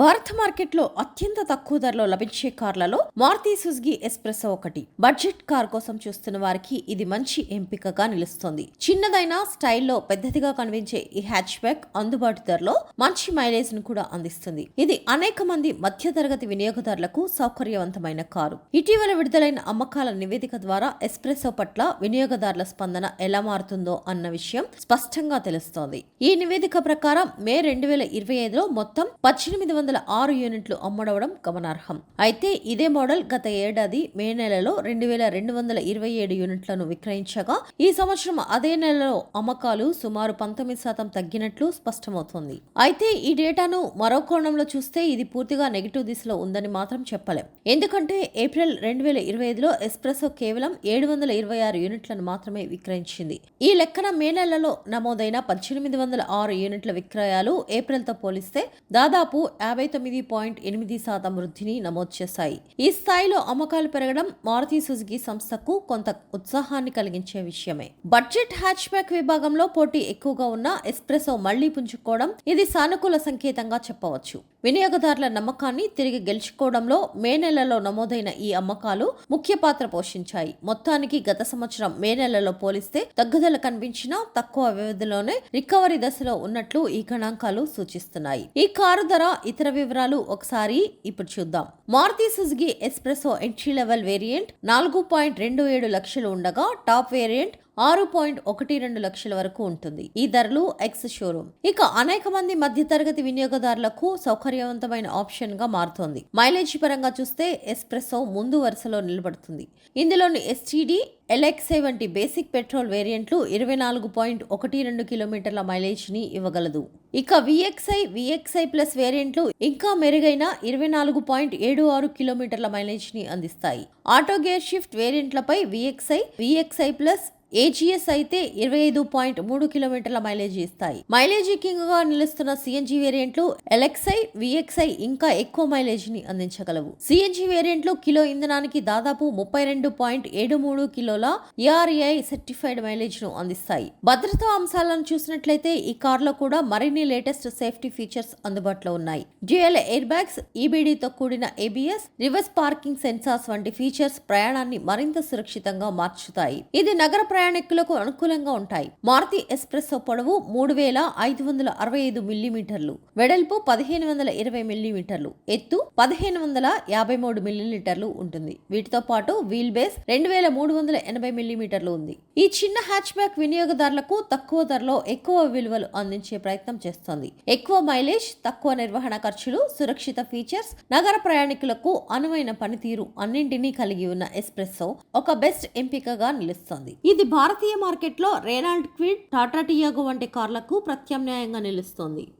భారత్ మార్కెట్లో అత్యంత తక్కువ ధరలో లభించే కార్లలో మారుతి సుజుకి ఎస్ప్రెసో ఒకటి. బడ్జెట్ కార్ కోసం చూస్తున్న వారికి ఇది మంచి ఎంపికగా నిలుస్తోంది. చిన్నదైన స్టైల్లో పెద్దదిగా కనిపించే ఈ హ్యాచ్ బ్యాక్ అందుబాటు ధరలో మంచి మైలేజ్ను కూడా అందిస్తుంది. ఇది అనేక మంది మధ్యతరగతి వినియోగదారులకు సౌకర్యవంతమైన కారు. ఇటీవల విడుదలైన అమ్మకాల నివేదిక ద్వారా ఎస్ప్రెసో పట్ల వినియోగదారుల స్పందన ఎలా మారుతుందో అన్న విషయం స్పష్టంగా తెలుస్తోంది. ఈ నివేదిక ప్రకారం మే రెండు వేల ఇరవై ఐదులో మొత్తం పద్దెనిమిది వందల ఆరు యూనిట్లు అమ్మడవడం గమనార్హం. అయితే ఇదే మోడల్ గత ఏడాది మే నెలలో రెండు వేల రెండు వందల ఇరవై ఏడు యూనిట్లను విక్రయించగా ఈ సంవత్సరం అదే నెలలో అమ్మకాలు సుమారు పంతొమ్మిది శాతం తగ్గినట్లు స్పష్టమవుతోంది. అయితే ఈ డేటాను మరో కోణంలో చూస్తే ఇది పూర్తిగా నెగిటివ్ దిశలో ఉందని మాత్రం చెప్పలేం. ఎందుకంటే ఏప్రిల్ రెండు వేల ఇరవై ఐదులో ఎస్ప్రెసో కేవలం ఏడు వందల ఇరవై ఆరు యూనిట్లను మాత్రమే విక్రయించింది. ఈ లెక్కన మే నెలలో నమోదైన పద్దెనిమిది వందల ఆరు యూనిట్ల విక్రయాలు ఏప్రిల్తో పోలిస్తే దాదాపు యాభై తొమ్మిది పాయింట్ ఎనిమిది శాతం వృద్ధిని నమోదు చేశాయి. ఈ స్థాయిలో అమ్మకాలు పెరగడం మారుతి సుజుకి సంస్థకు కొంత ఉత్సాహాన్ని కలిగించే విషయమే. బడ్జెట్ హ్యాచ్ బ్యాక్ విభాగంలో పోటీ ఎక్కువగా ఉన్న ఎస్ప్రెసో మళ్ళీ పుంజుకోవడం ఇది సానుకూల సంకేతంగా చెప్పవచ్చు. వినియోగదారుల నమ్మకాన్ని తిరిగి గెలుచుకోవడంలో మే నెలలో నమోదైన ఈ అమ్మకాలు ముఖ్య పాత్ర పోషించాయి. మొత్తానికి గత సంవత్సరం మే నెలలో పోలిస్తే తగ్గుదల కనిపించినా తక్కువ వ్యవధిలోనే రికవరీ దశలో ఉన్నట్లు ఈ గణాంకాలు సూచిస్తున్నాయి. ఈ కారు ధర ఇతర వివరాలు ఒకసారి ఇప్పుడు చూద్దాం. Maruti Suzuki S-Presso entry level variant నాలుగు పాయింట్ రెండు ఏడు లక్షలు ఉండగా టాప్ వేరియంట్ ఆరు పాయింట్ ఒకటి రెండు లక్షల వరకు ఉంటుంది. ఈ ధరలు ఎక్స్ షోరూమ్ ఇక అనేక మంది మధ్యతరగతి వినియోగదారులకు సౌకర్యవంతమైన ఆప్షన్గా మారుతోంది. మైలేజ్ పరంగా చూస్తే ఎస్ప్రెసో ముందు వరుసలో నిలబడుతుంది. ఇందులోని ఎస్టీడీ ఎల్ఎక్స్ఐ వంటి బేసిక్ పెట్రోల్ వేరియంట్లు ఇరవై నాలుగు పాయింట్ ఒకటి రెండు కిలోమీటర్ల మైలేజ్ని ఇవ్వగలదు. ఇక విఎక్స్ఐ విఎక్స్ఐ ప్లస్ వేరియంట్లు ఇంకా మెరుగైన ఇరవై నాలుగు పాయింట్ ఏడు ఆరు కిలోమీటర్ల మైలేజ్ని అందిస్తాయి. ఆటో గేర్ షిఫ్ట్ వేరియంట్లపై విఎక్స్ఐ విఎక్స్ఐ ప్లస్ ఏజీఎస్ అయితే ఇరవై ఐదు పాయింట్ మూడు కిలోమీటర్ల మైలేజ్ ఇస్తాయి. మైలేజీ కింగ్గా నిలుస్తున్న సిఎన్జి వేరియంట్లు ఎలక్సై విఎక్స్ఐ ఇంకా ఎక్కువ మైలేజ్ని అందించగలవు సిఎన్జి వేరియంట్లు కిలో ఇంధనానికి దాదాపు ముప్పై రెండు పాయింట్ ఏడు మూడు కిలోల ఏఆర్ఏఐ సర్టిఫైడ్ మైలేజ్ను అందిస్తాయి. భద్రతా అంశాలను చూసినట్లయితే ఈ కార్లో కూడా మరిన్ని లేటెస్ట్ సేఫ్టీ ఫీచర్స్ అందుబాటులో ఉన్నాయి. డ్యూయల్ ఎయిర్ బ్యాగ్స్ ఈబీడీతో కూడిన ఏబిఎస్ రివర్స్ పార్కింగ్ సెన్సార్స్ వంటి ఫీచర్స్ ప్రయాణాన్ని మరింత సురక్షితంగా మార్చుతాయి. ఇది నగర ప్రయాణికులకు అనుకూలంగా ఉంటాయి. మారుతి ఎస్ప్రెస్సో పొడవు మూడు వేల ఐదు వందల అరవై ఐదు మిల్లీమీటర్లు వెడల్పు పదిహేను వందల ఇరవై మిల్లీమీటర్లు ఎత్తు పదిహేను వందల యాభై మూడు మిల్లీలీటర్లు ఉంటుంది. వీటితో పాటు వీల్ బేస్ రెండు వేల మూడు వందల ఎనభై మిల్లీమీటర్లు ఉంది. ఈ చిన్న హ్యాచ్ బ్యాక్ వినియోగదారులకు తక్కువ ధరలో ఎక్కువ విలువలు అందించే ప్రయత్నం చేస్తోంది. ఎక్కువ మైలేజ్ తక్కువ నిర్వహణ ఖర్చులు సురక్షిత ఫీచర్స్ నగర ప్రయాణికులకు అనువైన పనితీరు అన్నింటినీ కలిగి ఉన్న ఎస్ప్రెస్సో ఒక బెస్ట్ ఎంపికగా నిలుస్తోంది. ఇది భారతీయ మార్కెట్లో రేనాల్డ్ క్విడ్ టాటా టియాగో వంటి కార్లకు ప్రత్యామ్నాయంగా నిలుస్తోంది.